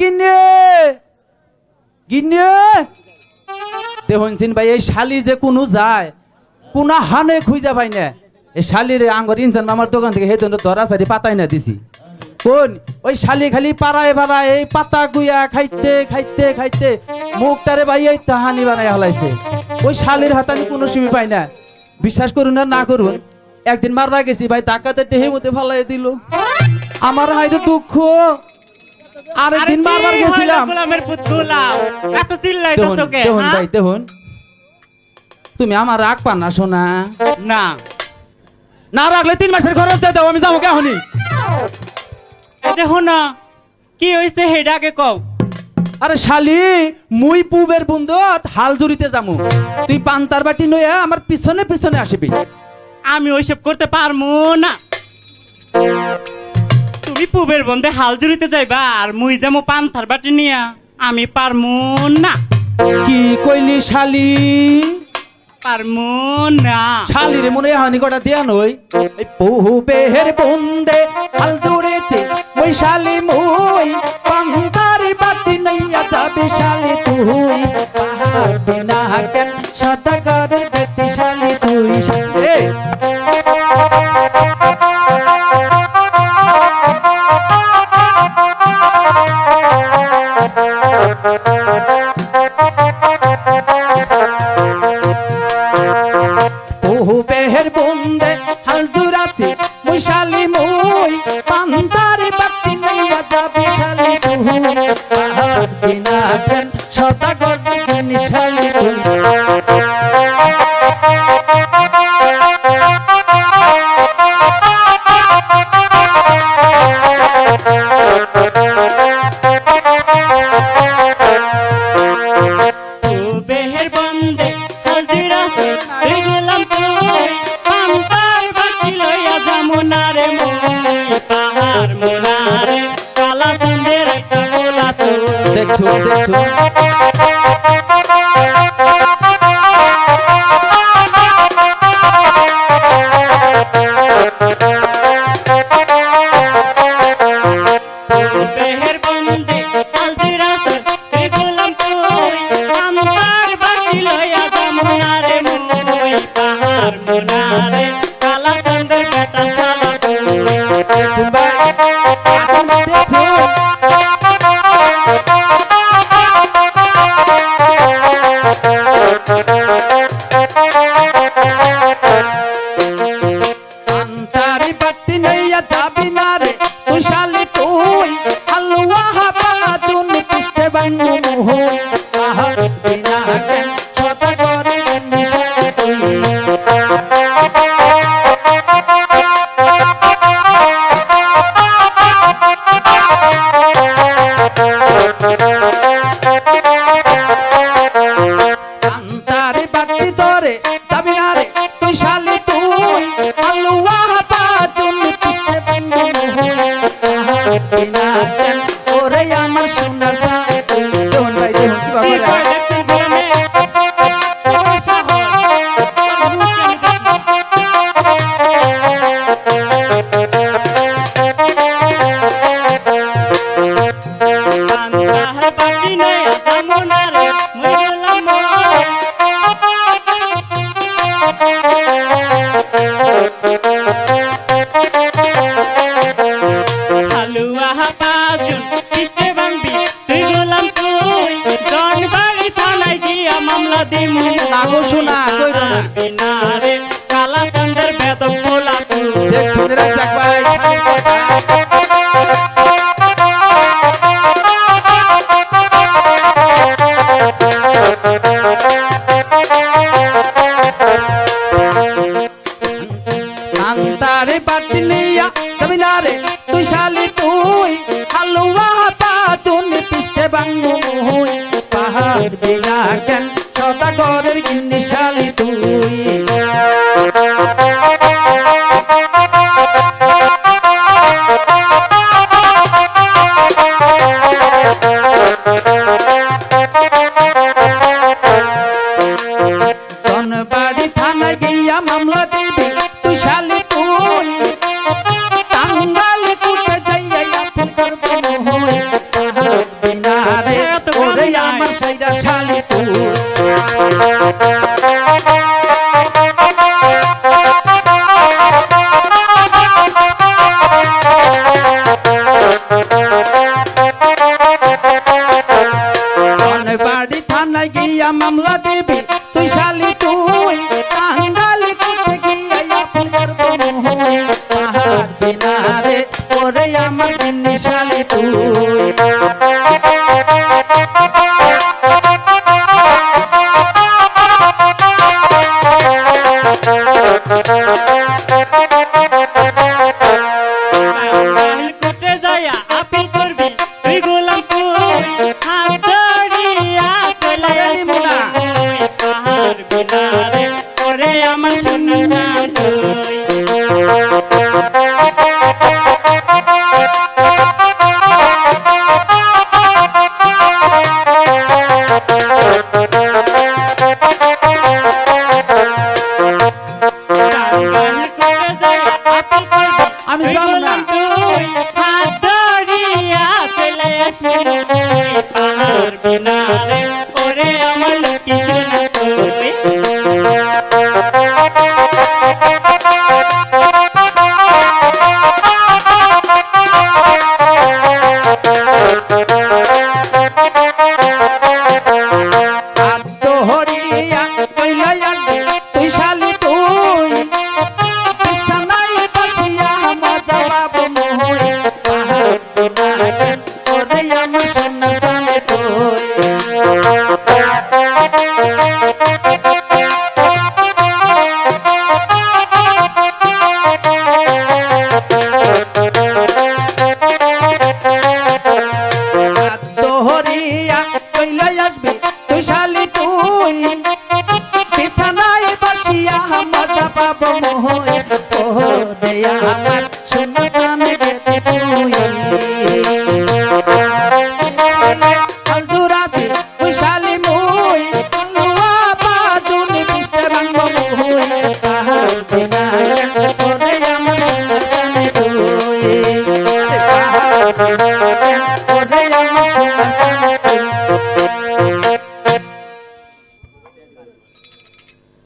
গিন্নে! গিন্নে! দেখুন সিন ভাই, এই শালি যে কোনো যায়, কোন হানে না। এই শালির আঙ্গর ইনসান দোকান থেকে ধরা সারি পাতাই না দিছি। কোন? ওই শালি খালি পাড়ায় এই পাতা গুয়া খাইতে খাইতে খাইতে ভাই এই তাহানি বানাই হলাইছে। ওই শালির হাতে আমি কোনো সুবি পাই না। বিশ্বাস করুন আর না করুন, একদিন মারবা গেছি ভাই ডাকাতে টেহে মধ্যে ফালাই দিল। আমার হাইতে দুঃখ। আরেকদিন মারবার গেছিলাম। গোলামের পুত গোলাম এত চিল্লাই দেখুন তোকে দেখুন ভাই দেখুন। তুমি আমার রাগ পান না শোনা না। না রাখলে তিন মাসের খরচ দিয়ে দাও আমি যাব কেহনি দেখো না কি হইছে হেডা আগে কও। আরে শালি মুই পুবের বন্ধত হাল জুড়িতে যামু। তুই পান্তার বাটি নয়া আমার পিছনে পিছনে আসবি। আমি ওইসব করতে পারমু না। পুবের বন্ধে হাল জুড়িতে যাইবা আর মুই যাব পান্থার বাটি নিয়া। আমি পারমু না। কি কইলি শালি? পারমু না। শালির মনে হানি কটা দিয়া নই। এই বহু বেহের বন্দে হাল জুড়েছে ওই শালি মুই। বাটি নইয়া যাবি শালি তুই। পাহাড়ি না কেন সদাগরের জুড়াছে বৈশালী শালি মুই পান্তারি বাতি নাইয়া যাবি শালি তুই পাহাড়ি দেখছো দেখছো Rodin নিশালে তুই। আমি যাব পাব মোহ এক দেয়া।